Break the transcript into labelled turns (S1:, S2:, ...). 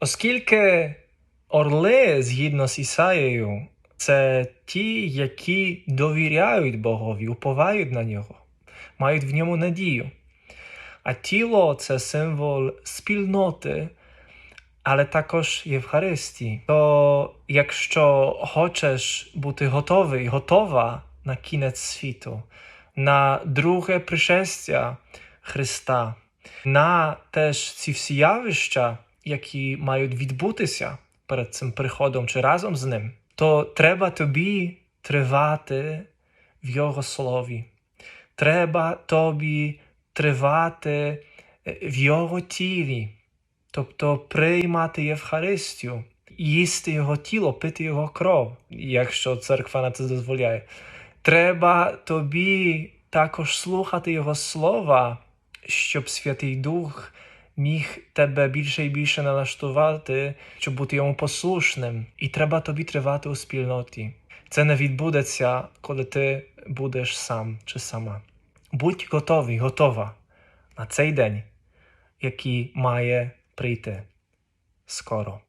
S1: Оскільки орли, згідно з Ісаєю, це ті, які довіряють Богові, уповають на нього, мають в ньому надію. А тіло це символ спільноти, але також Євхаристії. То якщо хочеш бути готовий, готова на кінець світу, на друге пришестя Христа, на теж ці всі явища, які мають відбутися перед цим приходом чи разом з ним, то треба тобі тривати в Його слові. Треба тобі тривати е, в Його тілі, тобто приймати Євхаристію, їсти Його тіло, пити Його кров, якщо церква на це дозволяє. Треба тобі також слухати Його слова, щоб Святий Дух міг тебе більше і більше налаштувати, щоб бути йому послушним. І треба тобі тривати у спільноті. Це не відбудеться, коли ти будеш сам чи сама. Будь готовий, готова на цей день, який має прийти скоро.